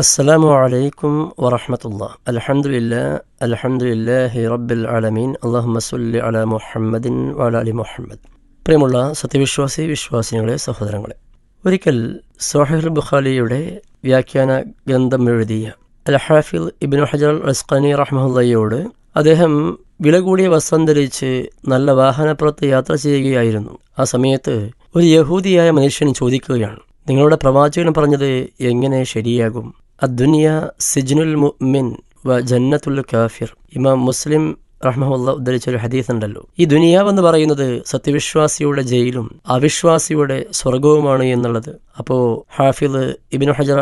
السلام عليكم ورحمة الله الحمد لله الحمد لله رب العالمين اللهم صل على محمد وعلى آل محمد പ്രിയമുള്ള സത്യവിശ്വാസി വിശ്വാസികളെ സഹോദരങ്ങളെ ഒരിക്കൽ സോഹിൽ ബുഖാലിയുടെ വ്യാഖ്യാന ഗ്രന്ഥം എഴുതിയ അൽ ഹാഫിൽ ഇബിൻ ഹജർ അസ്ഖാനി റഹ്മുല്ലയോട് അദ്ദേഹം വില കൂടിയ വസ്ത്രം ധരിച്ച് നല്ല വാഹനപ്പുറത്ത് യാത്ര ചെയ്യുകയായിരുന്നു ആ സമയത്ത് ഒരു യഹൂദിയായ മനുഷ്യൻ ചോദിക്കുകയാണ് നിങ്ങളുടെ പ്രവാചകൻ പറഞ്ഞത് എങ്ങനെ ശരിയാകും അദ്ദുനിയ സിജ്നുൽ മുഅ്മിൻ വ ജന്നത്തുൽ കാഫിർ ഇമാം മുസ്ലിം റഹ്മുല്ല ഉദ്ധരിച്ചൊരു ഹദീസ് ഉണ്ടല്ലോ ഈ ദുനിയാവെന്ന് പറയുന്നത് സത്യവിശ്വാസിയുടെ ജയിലും അവിശ്വാസിയുടെ സ്വർഗവുമാണ് എന്നുള്ളത്. അപ്പോ ഹാഫിദ് ഇബിൻ ഹജർ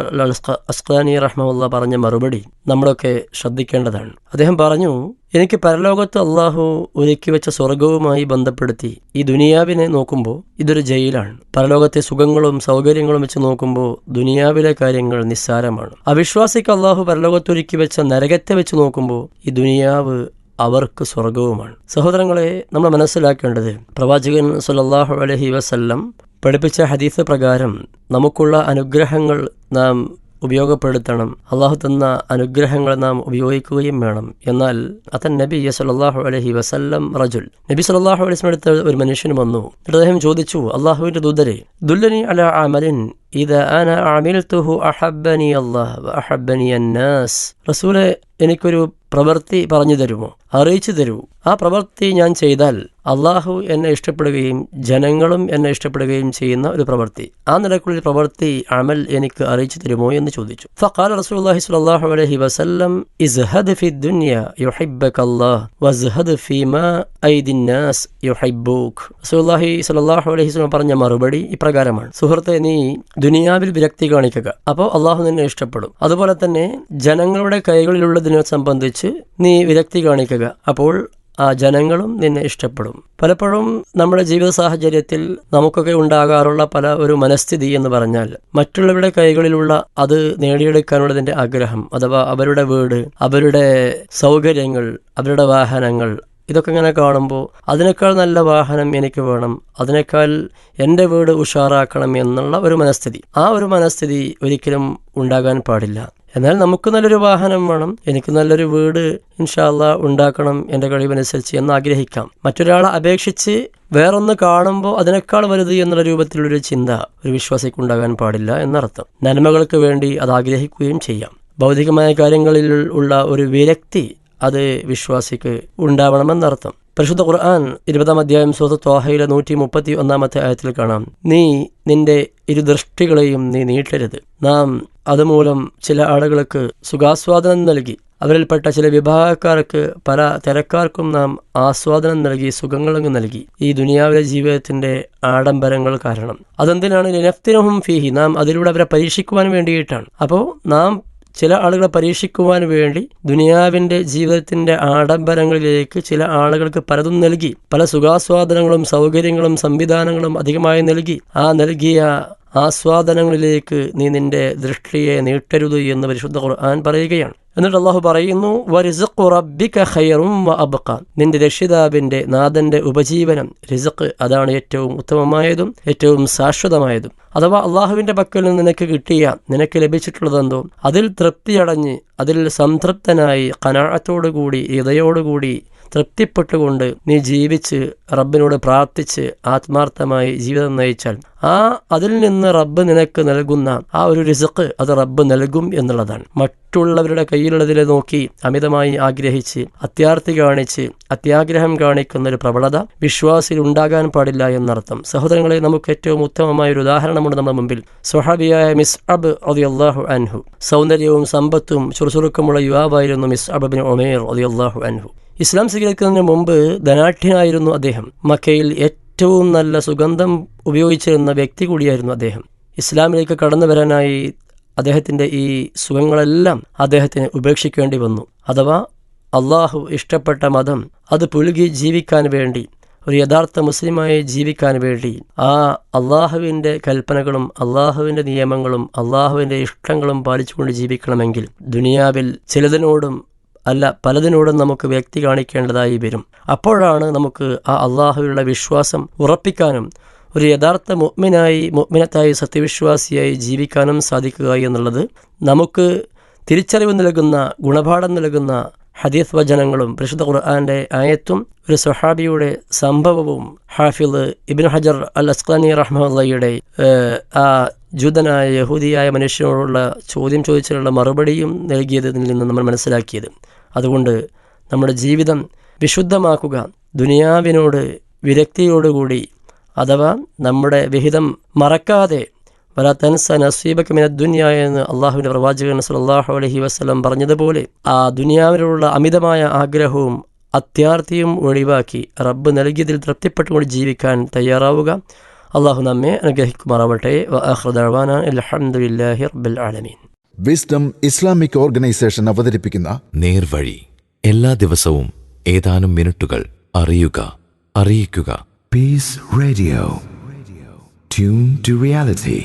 അസ്ഖാനി റഹ്മുല്ല പറഞ്ഞ മറുപടി നമ്മളൊക്കെ ശ്രദ്ധിക്കേണ്ടതാണ്. അദ്ദേഹം പറഞ്ഞു എനിക്ക് പരലോകത്ത് അള്ളാഹു ഒരുക്കി വെച്ച സ്വർഗവുമായി ബന്ധപ്പെടുത്തി ഈ ദുനിയാവിനെ നോക്കുമ്പോൾ ഇതൊരു ജയിലാണ്. പരലോകത്തെ സുഖങ്ങളും സൗകര്യങ്ങളും വെച്ച് നോക്കുമ്പോൾ ദുനിയാവിലെ കാര്യങ്ങൾ നിസ്സാരമാണ്. അവിശ്വാസിക്ക് അള്ളാഹു പരലോകത്തൊരുക്കി വെച്ച നരകത്തെ വെച്ച് നോക്കുമ്പോൾ ഈ ദുനിയാവ് അവർക്ക് സ്വർഗവുമാണ് സഹോദരങ്ങളെ നമ്മൾ മനസ്സിലാക്കേണ്ടത് പ്രവാചകൻ സുലല്ലാഹു അലഹി വസല്ലം പഠിപ്പിച്ച ഹദീസ് പ്രകാരം നമുക്കുള്ള അനുഗ്രഹങ്ങൾ നാം ഉപയോഗപ്പെടുത്തണം. അള്ളാഹു തന്ന അനുഗ്രഹങ്ങൾ നാം ഉപയോഗിക്കുകയും വേണം. എന്നാൽ അതൻ നബി സല്ലാഹു അലഹി വസല്ലം റജുൽ. നബി സല്ലാഹു അലൈഹി അടുത്ത് ഒരു മനുഷ്യൻ വന്നു. അദ്ദേഹം ചോദിച്ചു അള്ളാഹുവിന്റെ ദൂതരെ ദുല്ലനി അല അമലിൻ ഇത് അന അമിൽത്തുഹു അഹബനി അള്ളാഹ് അഹബനി അന്നാസ് റസൂലെ എനിക്കൊരു പ്രവൃത്തി പറഞ്ഞു തരുമോ? അറിയിച്ചു തരൂ. ആ പ്രവൃത്തി ഞാൻ ചെയ്താൽ അള്ളാഹു എന്നെ ഇഷ്ടപ്പെടുകയും ജനങ്ങളും എന്നെ ഇഷ്ടപ്പെടുകയും ചെയ്യുന്ന ഒരു പ്രവൃത്തി. ആ നിലക്കുള്ള പ്രവൃത്തി അമൽ എനിക്ക് അറിയിച്ചു തരുമോ എന്ന് ചോദിച്ചു. റസൂലുള്ളാഹി സ്വല്ലല്ലാഹു അലൈഹി വസല്ലം ഫി യുഹിബ്ബക നാസ് യുഹിബ്ബൂക്. റസൂലുള്ളാഹി സ്വല്ലല്ലാഹു അലൈഹി വസല്ലം പറഞ്ഞ മറുപടി ഇപ്രകാരമാണ്. സുഹൃത്തെ നീ ദുനിയാവിൽ വിരക്തി കാണിക്കുക. അപ്പോൾ അള്ളാഹു നിന്നെ ഇഷ്ടപ്പെടും. അതുപോലെ തന്നെ ജനങ്ങളുടെ കൈകളിലുള്ളതിനെ സംബന്ധിച്ച് നീ വിരക്തി കാണിക്കുക. അപ്പോൾ ആ ജനങ്ങളും നിന്നെ ഇഷ്ടപ്പെടും. പലപ്പോഴും നമ്മുടെ ജീവിത സാഹചര്യത്തിൽ നമുക്കൊക്കെ ഉണ്ടാകാറുള്ള പല ഒരു മനസ്ഥിതി എന്ന് പറഞ്ഞാൽ മറ്റുള്ളവരുടെ കൈകളിലുള്ള അത് നേടിയെടുക്കാനുള്ളതിന്റെ ആഗ്രഹം അഥവാ അവരുടെ വീട് അവരുടെ സൗകര്യങ്ങൾ അവരുടെ വാഹനങ്ങൾ ഇതൊക്കെ ഇങ്ങനെ കാണുമ്പോൾ അതിനേക്കാൾ നല്ല വാഹനം എനിക്ക് വേണം അതിനേക്കാൾ എന്റെ വീട് ഉഷാറാക്കണം എന്നുള്ള ഒരു മനസ്ഥിതി. ആ ഒരു മനസ്ഥിതി ഒരിക്കലും ഉണ്ടാകാൻ പാടില്ല. എന്നാൽ നമുക്ക് നല്ലൊരു വാഹനം വേണം. എനിക്ക് നല്ലൊരു വീട് ഇൻഷാല്ല ഉണ്ടാക്കണം എന്റെ കഴിവനുസരിച്ച് എന്ന് ആഗ്രഹിക്കാം. മറ്റൊരാളെ അപേക്ഷിച്ച് വേറൊന്ന് കാണുമ്പോൾ അതിനേക്കാൾ വലുത് എന്നുള്ള രൂപത്തിലുള്ളൊരു ചിന്ത ഒരു വിശ്വാസിക്ക് ഉണ്ടാകാൻ പാടില്ല എന്നർത്ഥം. നന്മകൾക്ക് വേണ്ടി അത് ആഗ്രഹിക്കുകയും ചെയ്യാം. ഭൗതികമായ കാര്യങ്ങളിൽ ഉള്ള ഒരു വിരക്തി അത് വിശ്വാസിക്ക് ഉണ്ടാവണമെന്നർത്ഥം. പരിശുദ്ധ ഖുർആൻ ഇരുപതാം അധ്യായം സുഹൃത്ത് ത്വാഹയിലെ നൂറ്റി മുപ്പത്തി ഒന്നാമത്തെ ആയത്തിൽ കാണാം. നീ നിന്റെ ഇരു ദൃഷ്ടികളെയും നീ നീട്ടരുത്. നാം അതുമൂലം ചില ആളുകൾക്ക് സുഖാസ്വാദനം നൽകി അവരിൽപ്പെട്ട ചില വിഭാഗക്കാർക്ക് പല തിരക്കാർക്കും നാം ആസ്വാദനം നൽകി സുഖങ്ങളങ്ങ് നൽകി. ഈ ദുനിയാവിലെ ജീവിതത്തിന്റെ ആഡംബരങ്ങൾ കാരണം. അതെന്തിനാണ്? ലിനഫ്തിനഹും ഫീഹി. നാം അതിലൂടെ അവരെ പരീക്ഷിക്കുവാൻ വേണ്ടിയിട്ടാണ്. അപ്പോൾ നാം ചില ആളുകളെ പരീക്ഷിക്കുവാൻ വേണ്ടി ദുനിയാവിന്റെ ജീവിതത്തിന്റെ ആഡംബരങ്ങളിലേക്ക് ചില ആളുകൾക്ക് പലതും നൽകി. പല സുഖാസ്വാദനങ്ങളും സൗകര്യങ്ങളും സംവിധാനങ്ങളും അധികമായി നൽകി. ആ നൽകിയ ആസ്വാദനങ്ങളിലേക്ക് നീ നിന്റെ ദൃഷ്ടിയെ നീട്ടരുത് എന്ന് പരിശുദ്ധ ഖുർആൻ പറയുകയാണ്. എന്നിട്ട് അള്ളാഹു പറയുന്നു നിന്റെ രക്ഷിതാവിന്റെ നാഥന്റെ ഉപജീവനം റിസക്ക് അതാണ് ഏറ്റവും ഉത്തമമായതും ഏറ്റവും ശാശ്വതമായതും. അഥവാ അള്ളാഹുവിന്റെ പക്കൽ നിന്ന് നിനക്ക് കിട്ടിയ നിനക്ക് ലഭിച്ചിട്ടുള്ളതെന്തോ അതിൽ തൃപ്തിയടഞ്ഞ് അതിൽ സംതൃപ്തനായി കനാഴത്തോടുകൂടി ഇതയോടുകൂടി തൃപ്തിപ്പെട്ടുകൊണ്ട് നീ ജീവിച്ച് റബ്ബിനോട് പ്രാർത്ഥിച്ച് ആത്മാർത്ഥമായി ജീവിതം നയിച്ചാൽ ആ അതിൽ നിന്ന് റബ്ബ് നിനക്ക് നൽകുന്ന ആ ഒരു റിസക്ക് അത് റബ്ബ് നൽകും എന്നുള്ളതാണ്. മറ്റുള്ളവരുടെ കയ്യിലുള്ളതിനെ നോക്കി അമിതമായി ആഗ്രഹിച്ച് അത്യാർത്ഥി കാണിച്ച് അത്യാഗ്രഹം കാണിക്കുന്ന ഒരു പ്രവണത വിശ്വാസിൽ ഉണ്ടാകാൻ പാടില്ല എന്നർത്ഥം. സഹോദരങ്ങളെ നമുക്ക് ഏറ്റവും ഉത്തമമായ ഒരു ഉദാഹരണമുണ്ട് നമ്മുടെ മുമ്പിൽ. സ്വഹാബിയായ മിസ് അബ് അള്ളാഹു അൻഹു. സൗന്ദര്യവും സമ്പത്തും ചുറുചുറുക്കമുള്ള യുവാവായിരുന്നു മിസ് അബിൻ ഒമേർ അള്ളാഹു അൻഹു. ഇസ്ലാം സ്വീകരിക്കുന്നതിന് മുമ്പ് ധനാഠ്യനായിരുന്നു അദ്ദേഹം. മക്കയിൽ ഏറ്റവും നല്ല സുഗന്ധം ഉപയോഗിച്ചിരുന്ന വ്യക്തി കൂടിയായിരുന്നു അദ്ദേഹം. ഇസ്ലാമിലേക്ക് കടന്നു വരാനായി അദ്ദേഹത്തിന്റെ ഈ സുഖങ്ങളെല്ലാം അദ്ദേഹത്തിന് ഉപേക്ഷിക്കേണ്ടി വന്നു. അഥവാ അള്ളാഹു ഇഷ്ടപ്പെട്ട മതം അത് പുലുകി ജീവിക്കാൻ വേണ്ടി ഒരു യഥാർത്ഥ മുസ്ലിമായി ജീവിക്കാൻ വേണ്ടി ആ അള്ളാഹുവിന്റെ കൽപ്പനകളും അള്ളാഹുവിന്റെ നിയമങ്ങളും അള്ളാഹുവിന്റെ ഇഷ്ടങ്ങളും പാലിച്ചുകൊണ്ട് ജീവിക്കണമെങ്കിൽ ദുനിയാവിൽ ചിലതിനോടും അല്ല പലതിനോടും നമുക്ക് വ്യക്തി കാണിക്കേണ്ടതായി വരും. അപ്പോഴാണ് നമുക്ക് ആ അള്ളാഹുവിലുള്ള വിശ്വാസം ഉറപ്പിക്കാനും ഒരു യഥാർത്ഥ മുഗ്മിനായി മുഗ്മിനത്തായി സത്യവിശ്വാസിയായി ജീവിക്കാനും സാധിക്കുക എന്നുള്ളത് നമുക്ക് തിരിച്ചറിവ് നൽകുന്ന ഗുണപാഠം നൽകുന്ന ഹദീസ് വചനങ്ങളും പരിശുദ്ധ ഖുർആാന്റെ ആയത്തും ഒരു സുഹാബിയുടെ സംഭവവും ഹാഫിദ് ഇബിൻ ഹജർ അൽ അസ്ഖാനി റഹ്മുള്ളയുടെ ആ ജൂതനായ യഹൂദിയായ മനുഷ്യനോടുള്ള ചോദ്യം ചോദിച്ചതിനുള്ള മറുപടിയും നൽകിയതിൽ നിന്ന് നമ്മൾ മനസ്സിലാക്കിയത്. അതുകൊണ്ട് നമ്മുടെ ജീവിതം വിശുദ്ധമാക്കുക ദുനിയാവിനോട് വിരക്തിയോടുകൂടി അഥവാ നമ്മുടെ വിഹിതം മറക്കാതെ വല തൻസ നസീബക്ക് മിന ദുനിയ എന്ന് അള്ളാഹുവിന്റെ പ്രവാചകൻ സല്ലാഹു അലഹി വസ്ലം പറഞ്ഞതുപോലെ ആ ദുനിയാവിലുള്ള അമിതമായ ആഗ്രഹവും അത്യാർത്ഥിയും ഒഴിവാക്കി റബ്ബ് നൽകിയതിൽ തൃപ്തിപ്പെട്ടുകൊണ്ട് ജീവിക്കാൻ തയ്യാറാവുക. അള്ളാഹു നമ്മെ അനുഗ്രഹിക്കുമാറാവട്ടെ. അലഹമുല്ലാഹി റബ്ബിൽ ആലമീൻ. വിസ്ഡം ഇസ്ലാമിക് ഓർഗനൈസേഷൻ അവതരിപ്പിക്കുന്ന നേർവഴി. എല്ലാ ദിവസവും ഏതാനും മിനിറ്റുകൾ അറിയുക അറിയിക്കുക. Peace radio tune to reality.